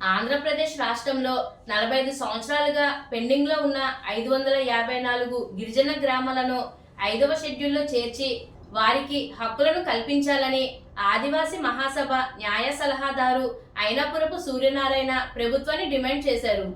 ఆంధ్రప్రదేశ్ రాష్ట్రంలో నలభై ఐదు సంవత్సరాలుగా పెండింగ్లో ఉన్న ఐదు వందల యాభై నాలుగు గిరిజన గ్రామాలను ఐదవ షెడ్యూల్లో చేర్చి వారికి హక్కులను కల్పించాలని ఆదివాసీ మహాసభ న్యాయ సలహాదారు అయినపురపు సూర్యనారాయణ ప్రభుత్వాన్ని డిమాండ్ చేశారు.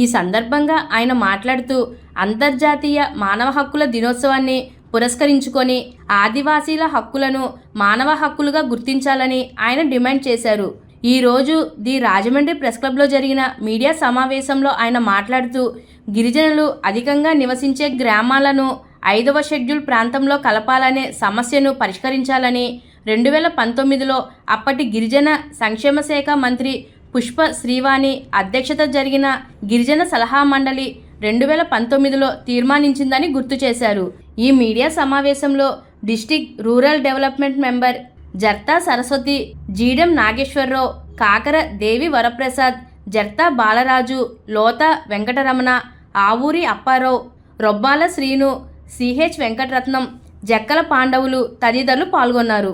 ఈ సందర్భంగా ఆయన మాట్లాడుతూ అంతర్జాతీయ మానవ హక్కుల దినోత్సవాన్ని పురస్కరించుకొని ఆదివాసీల హక్కులను మానవ హక్కులుగా గుర్తించాలని ఆయన డిమాండ్ చేశారు. ఈరోజు ది రాజమండ్రి ప్రెస్ క్లబ్లో జరిగిన మీడియా సమావేశంలో ఆయన మాట్లాడుతూ గిరిజనులు అధికంగా నివసించే గ్రామాలను ఐదవ షెడ్యూల్ ప్రాంతంలో కలపాలనే సమస్యను పరిష్కరించాలని రెండు వేల పంతొమ్మిదిలో అప్పటి గిరిజన సంక్షేమ శాఖ మంత్రి పుష్ప శ్రీవాణి అధ్యక్షత జరిగిన గిరిజన సలహా మండలి రెండు వేల పంతొమ్మిదిలో తీర్మానించిందని గుర్తు చేశారు. ఈ మీడియా సమావేశంలో district rural development member Jarta Saraswati Jeedam Nageswara Rao Kakara Devi Varaprasad Jarta Balaraju Lotha Venkataramana Avuri Appa Rao Robbala Srinu CH Venkataratnam Jakkala Pandavulu తదితరులు పాల్గొన్నారు.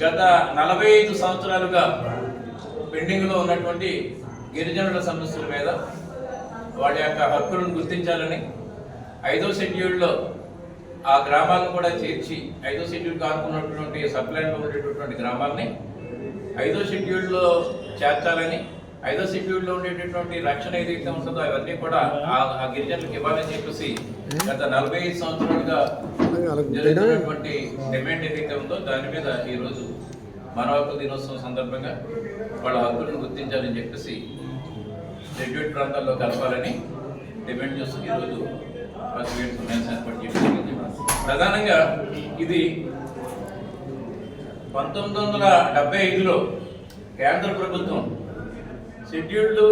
గత నలభై ఐదు సంవత్సరాలుగా పెండింగ్లో ఉన్నటువంటి గిరిజనుల సమస్యల మీద వాళ్ళ యొక్క హక్కులను గుర్తించాలని ఐదో షెడ్యూల్లో ఆ గ్రామాలను కూడా చేర్చి ఐదో షెడ్యూల్ కానుకున్నటువంటి సప్లైన్లో ఉండేటటువంటి గ్రామాలని ఐదో షెడ్యూల్లో చేర్చాలని ఐదో షెడ్యూల్లో ఉండేటటువంటి రక్షణ ఏదైతే ఉంటుందో అవన్నీ కూడా ఆ- గిరిజనులకు ఇవ్వాలని చెప్పేసి గత నలభై ఐదు సంవత్సరాలుగా జరుగుతున్నటువంటి డిమాండ్ ఏదైతే ఉందో దాని మీద ఈరోజు మానవ హక్కుల దినోత్సవం సందర్భంగా వాళ్ళ హక్కులను గుర్తించాలని చెప్పేసి షెడ్యూల్ ప్రాంతాల్లో కలపాలని డిమాండ్ చేస్తూ ఈరోజు ఏర్పాటు చేయడం ప్రధానంగా ఇది పంతొమ్మిది వందల డెబ్బై ఐదులో కేంద్ర ప్రభుత్వం షెడ్యూల్డ్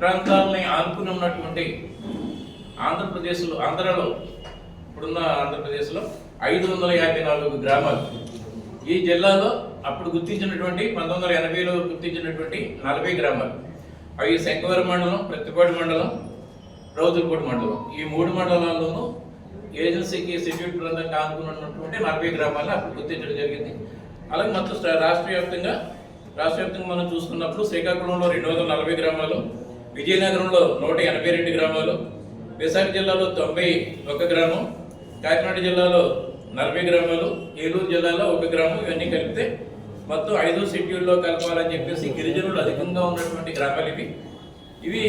ప్రాంతాలని ఆనుకుని ఉన్నటువంటి ఆంధ్రప్రదేశ్లో ఆంధ్రలో ఇప్పుడున్న ఆంధ్రప్రదేశ్లో ఐదు వందల యాభై నాలుగు గ్రామాలు. ఈ జిల్లాలో అప్పుడు గుర్తించినటువంటి పంతొమ్మిది వందల ఎనభైలో గుర్తించినటువంటి నలభై గ్రామాలు. అవి శంకవరం మండలం ప్రతిపాడు మండలం రౌతులపూడి మండలం. ఈ మూడు మండలాల్లోనూ ఏజెన్సీకి షెడ్యూల్ ప్రాంతానికి ఆనుకున్నటువంటి నలభై గ్రామాలను అప్పుడు గుర్తించడం జరిగింది. అలాగే మొత్తం రాష్ట్ర వ్యాప్తంగా రాష్ట్ర వ్యాప్తంగా మనం చూసుకున్నప్పుడు శ్రీకాకుళంలో రెండు వందల నలభై గ్రామాలు విజయనగరంలో నూట ఎనభై రెండు గ్రామాలు విశాఖ జిల్లాలో తొంభై ఒక గ్రామం కాకినాడ జిల్లాలో నలభై గ్రామాలు ఏలూరు జిల్లాలో ఒక గ్రామం ఇవన్నీ కలిపితే మొత్తం ఐదు షెడ్యూల్లో కలపాలని చెప్పేసి గిరిజనులు అధికంగా ఉన్నటువంటి గ్రామాలు ఇవి. ఇవి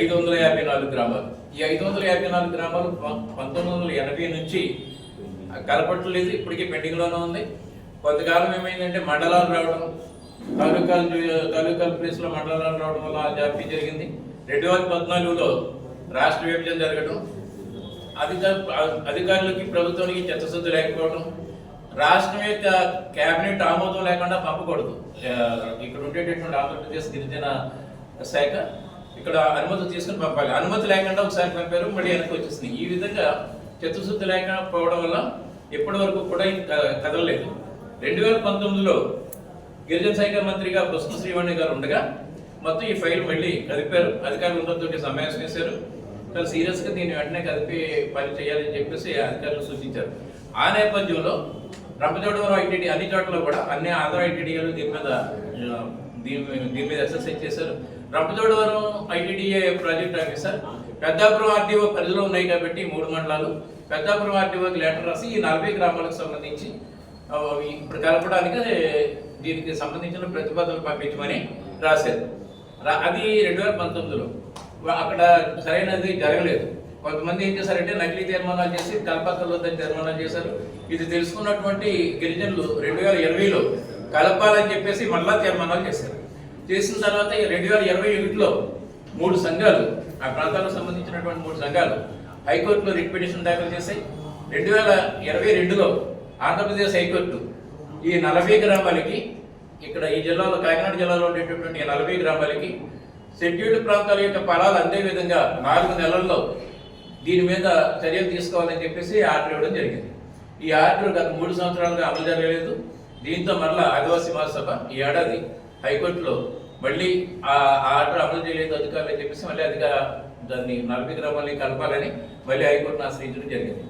ఐదు వందల యాభై నాలుగు గ్రామాలు. ఈ ఐదు వందల యాభై నాలుగు గ్రామాలు పంతొమ్మిది వందల ఎనభై నుంచి కలపట్లేదు ఇప్పటికీ పెండింగ్లోనే ఉంది. కొంతకాలం ఏమైందంటే మండలాలు రావడం తాలూకాలు చూ- తాలూకాల ప్లేస్లో మండలాలు రావడం వల్ల జాబ్ జాబీ జరిగింది. రెండు వేల పద్నాలుగులో రాష్ట్ర విభజన జరగడం అధికార అధికారులకి ప్రభుత్వానికి చిత్తశుద్ధి లేకపోవడం రాష్ట్రం యొక్క కేబినెట్ ఆమోదం లేకుండా పంపకూడదు. ఇక్కడ ఉండేటటువంటి ఆంధ్రప్రదేశ్ గిరిజన శాఖ ఇక్కడ అనుమతి తీసుకుని పంపాలి. అనుమతి లేకుండా ఒకసారి పంపారు మళ్ళీ వెనక్కి వచ్చేసింది. ఈ విధంగా చిత్తశుద్ధి లేకపోవడం వల్ల ఇప్పటి వరకు కూడా కదలలేదు. రెండు వేల పంతొమ్మిదిలో గిరిజన శాఖ మంత్రిగా కృష్ణ శ్రీవాణి గారు ఉండగా మొత్తం ఈ ఫైల్ మళ్ళీ కదిపారు అధికారులతో సమావేశం చేశారు. చాలా సీరియస్గా దీన్ని వెంటనే కదిపి పని చేయాలని చెప్పేసి అధికారులు సూచించారు. ఆ నేపథ్యంలో రంపచోడవరం ఐటీడీ అన్ని చోట్ల కూడా అన్ని ఆంధ్ర ఐటీడీలు దీని మీద దీని మీద- దీని మీద ఎక్సర్సైజ్ చేశారు. Rampachodavaram ITDA project officer Peddapuram RTO పరిధిలో ఉన్నాయి కాబట్టి మూడు మండలాలు. పెద్దాపురం ఆర్టీఓకి లెటర్ రాసి ఈ నలభై గ్రామాలకు సంబంధించి ఇప్పుడు కలపడానికి దీనికి సంబంధించిన ప్రతిపాదనలు పంపించమని రాశారు. అది రెండు వేల పంతొమ్మిదిలో అక్కడ సరైనది జరగలేదు. కొంతమంది ఏం చేశారంటే నకిలీ తీర్మానాలు చేసి కలపక్కర్లొద్దని తీర్మానాలు చేశారు. ఇది తెలుసుకున్నటువంటి గిరిజనులు రెండు వేల ఇరవైలో కలపాలని చెప్పేసి మళ్ళా తీర్మానాలు చేశారు. చేసిన తర్వాత రెండు వేల ఇరవై ఒకటిలో మూడు సంఘాలు ఆ ప్రాంతాలకు సంబంధించినటువంటి మూడు సంఘాలు హైకోర్టులో రిట్ పిటిషన్ దాఖలు చేశాయి. రెండు వేల ఇరవై రెండులో ఆంధ్రప్రదేశ్ హైకోర్టు ఈ నలభై గ్రామాలకి ఇక్కడ ఈ జిల్లాలో కాకినాడ జిల్లాలో ఉండేటటువంటి నలభై గ్రామాలకి షెడ్యూల్డ్ ప్రాంతాల యొక్క ఫలాలు అందే విధంగా నాలుగు నెలల్లో దీని మీద చర్యలు తీసుకోవాలని చెప్పేసి ఆర్డర్ ఇవ్వడం జరిగింది. ఈ ఆర్డర్ గత మూడు సంవత్సరాలుగా అమలు జరగలేదు. దీంతో మరలా ఆదివాసీ మహాసభ ఈ ఏడాది హైకోర్టులో మళ్ళీ ఆ ఆర్డర్ అమలు చేయలేదు అధికారులు చెప్పేసి మళ్ళీ అధిక దాన్ని నలభై గ్రామాలని కలపాలని మళ్ళీ హైకోర్టును ఆశ్రయించడం జరిగింది.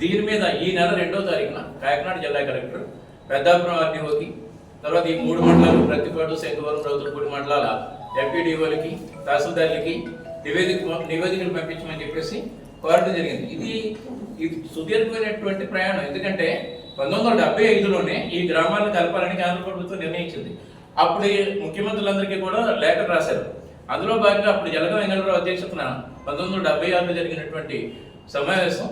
దీని మీద ఈ నెల రెండో తారీఖున కాకినాడ జిల్లా కలెక్టర్ పెద్దాపురం ఆర్టీఓకి తర్వాత ఈ మూడు మండలాలు ప్రతిపాటు శంకవరం రౌతులపూడి మండలాల ఎంపీడీఓలకి తహసీల్దార్లకి నివేదిక నివేదికలు పంపించమని చెప్పేసి కోరడం జరిగింది. ఇది ఇది సుదీర్ఘమైనటువంటి ప్రయాణం. ఎందుకంటే పంతొమ్మిది వందల డెబ్బై ఐదులోనే ఈ గ్రామాలను కలపాలని కేంద్ర ప్రభుత్వం నిర్ణయించింది. అప్పుడు ముఖ్యమంత్రులందరికీ కూడా లేఖలు రాశారు. అందులో భాగంగా అప్పుడు జలగ వెంకటరావు అధ్యక్షతన పంతొమ్మిది వందల డెబ్బై ఆరులో జరిగినటువంటి సమావేశం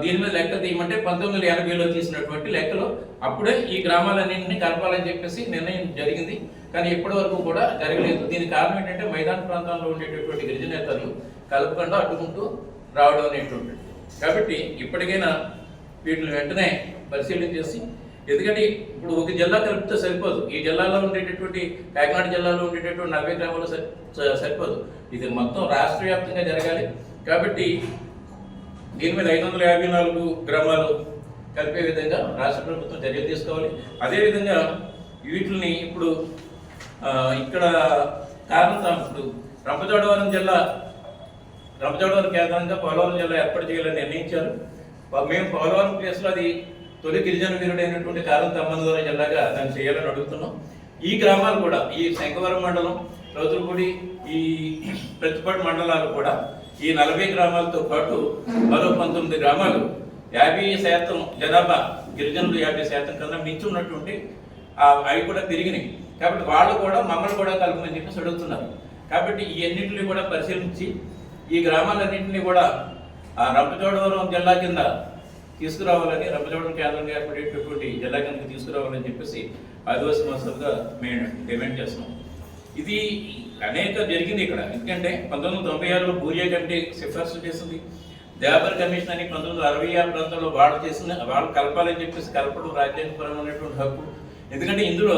దీని మీద లెక్క తీయమంటే పంతొమ్మిది వందల ఎనభైలో తీసినటువంటి లెక్కలో. అప్పుడే ఈ గ్రామాలన్నింటినీ కలపాలని చెప్పేసి నిర్ణయం జరిగింది. కానీ ఇప్పటి వరకు కూడా జరగలేదు. దీనికి కారణం ఏంటంటే మైదాన ప్రాంతాల్లో ఉండేటటువంటి గిరిజనేతలు కలపకుండా అడ్డుకుంటూ రావడం అనేటువంటి కాబట్టి ఇప్పటికైనా వీటిని వెంటనే పరిశీలన చేసి ఎందుకంటే ఇప్పుడు ఒక జిల్లా కలిపితే సరిపోదు. ఈ జిల్లాలో ఉండేటటువంటి కాకినాడ జిల్లాలో ఉండేటటువంటి నలభై గ్రామాలు సరి- సరిపోదు. ఇది మొత్తం రాష్ట్ర వ్యాప్తంగా జరగాలి. కాబట్టి దీని మీద ఐదు వందల యాభై నాలుగు గ్రామాలు కలిపే విధంగా రాష్ట్ర ప్రభుత్వం చర్యలు తీసుకోవాలి. అదేవిధంగా వీటిని ఇప్పుడు ఇక్కడ కారణం ఇప్పుడు రంపచోడవరం జిల్లా రంపచోడవరం కేంద్రంగా పోలవరం జిల్లా ఏర్పాటు చేయాలని నిర్ణయించారు. మేము పోలవరం ప్లేస్లో అది తొలి గిరిజన వీరుడైనటువంటి కారం తమ్మనదూర జిల్లాగా దాన్ని చేయాలని అడుగుతున్నాం. ఈ గ్రామాలు కూడా ఈ శంకవరం మండలం రౌతులపూడి ఈ ప్రతిపాటు మండలాలు కూడా ఈ నలభై గ్రామాలతో పాటు మరో పంతొమ్మిది గ్రామాలు యాభై శాతం జనాభా గిరిజనులు యాభై శాతం కన్నా మించి ఉన్నటువంటి ఆ, అవి కూడా పెరిగినాయి. కాబట్టి వాళ్ళు కూడా మమ్మల్ని కూడా కలపమని చెప్పేసి అడుగుతున్నారు. కాబట్టి ఈ అన్నింటినీ కూడా పరిశీలించి ఈ గ్రామాలన్నింటినీ కూడా ఆ రంపచోడవరం జిల్లా కింద తీసుకురావాలని రంపచోడవరం కేంద్రంగా ఏర్పడేటటువంటి జిల్లా కిందకి తీసుకురావాలని చెప్పేసి ఆదివాసీ మసలుగా మేము డిమాండ్ చేస్తున్నాం. ఇది అనేక జరిగింది ఇక్కడ. ఎందుకంటే పంతొమ్మిది వందల తొంభై ఆరులో బూరియా కమిటీ సిఫార్సు చేసింది. దేవర్ కమిషన్ అని పంతొమ్మిది వందల అరవై ఆరు ప్రాంతంలో వాళ్ళు చేసిన వాళ్ళు కలపాలని చెప్పేసి కలపడం రాజ్యాంగపరమైనటువంటి హక్కు. ఎందుకంటే ఇందులో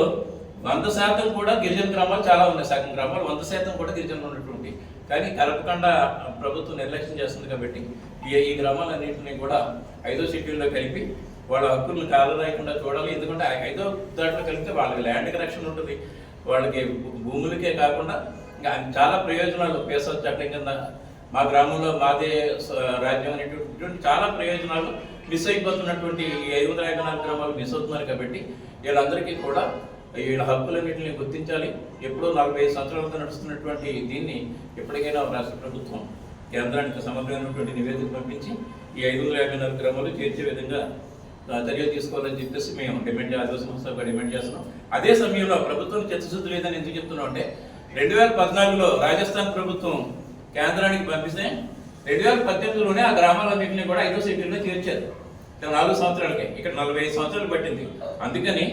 వంద శాతం కూడా గిరిజన గ్రామాలు చాలా ఉన్నాయి. సగం గ్రామాలు వంద శాతం కూడా గిరిజనులు ఉన్నటువంటి. కానీ కలపకుండా ప్రభుత్వం నిర్లక్ష్యం చేస్తుంది కాబట్టి ఈ ఈ గ్రామాలన్నింటినీ కూడా ఐదో షెడ్యూల్లో కలిపి వాళ్ళ హక్కులను కాలరాయకుండా చూడాలి. ఎందుకంటే ఐదో దాంట్లో కలిపితే వాళ్ళకి ల్యాండ్కి రక్షణ ఉంటుంది. వాళ్ళకి భూములకే కాకుండా ఇంకా చాలా ప్రయోజనాలు పేసవ చట్టం కింద మా గ్రామంలో మాదే రాజ్యం అనేటువంటి చాలా ప్రయోజనాలు మిస్ అయిపోతున్నటువంటి ఈ ఐదు వందల యాభై నాలుగు గ్రామాలు మిస్ అవుతున్నారు కాబట్టి వీళ్ళందరికీ కూడా వీళ్ళ హక్కులన్నింటినీ గుర్తించాలి. ఎప్పుడో నలభై ఐదు సంవత్సరాలతో నడుస్తున్నటువంటి దీన్ని ఎప్పటికైనా రాష్ట్ర ప్రభుత్వం కేంద్రానికి సమగ్రమైనటువంటి నివేదిక పంపించి ఈ ఐదు వందల యాభై నాలుగు గ్రామాలు చేర్చే విధంగా చర్యలు తీసుకోవాలని చెప్పేసి మేము డిమాండ్ ఆదివాసీ సంస్థగా డిమాండ్ చేస్తున్నాం. అదే సమయంలో ప్రభుత్వం చిత్తశుద్ధి లేదని ఎందుకు చెప్తున్నాం అంటే రెండు వేల పద్నాలుగులో రాజస్థాన్ ప్రభుత్వం కేంద్రానికి పంపిస్తే రెండు వేల పద్దెనిమిదిలోనే ఆ గ్రామాలన్నింటినీ కూడా ఐదో సిటీల్లో చేర్చారు. నాలుగు సంవత్సరాలకే. ఇక్కడ నలభై ఐదు సంవత్సరాలు పట్టింది. అందుకని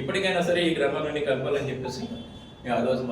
ఇప్పటికైనా సరే ఈ గ్రామాలన్నీ కలపాలని చెప్పేసి మేము ఆదివాసీ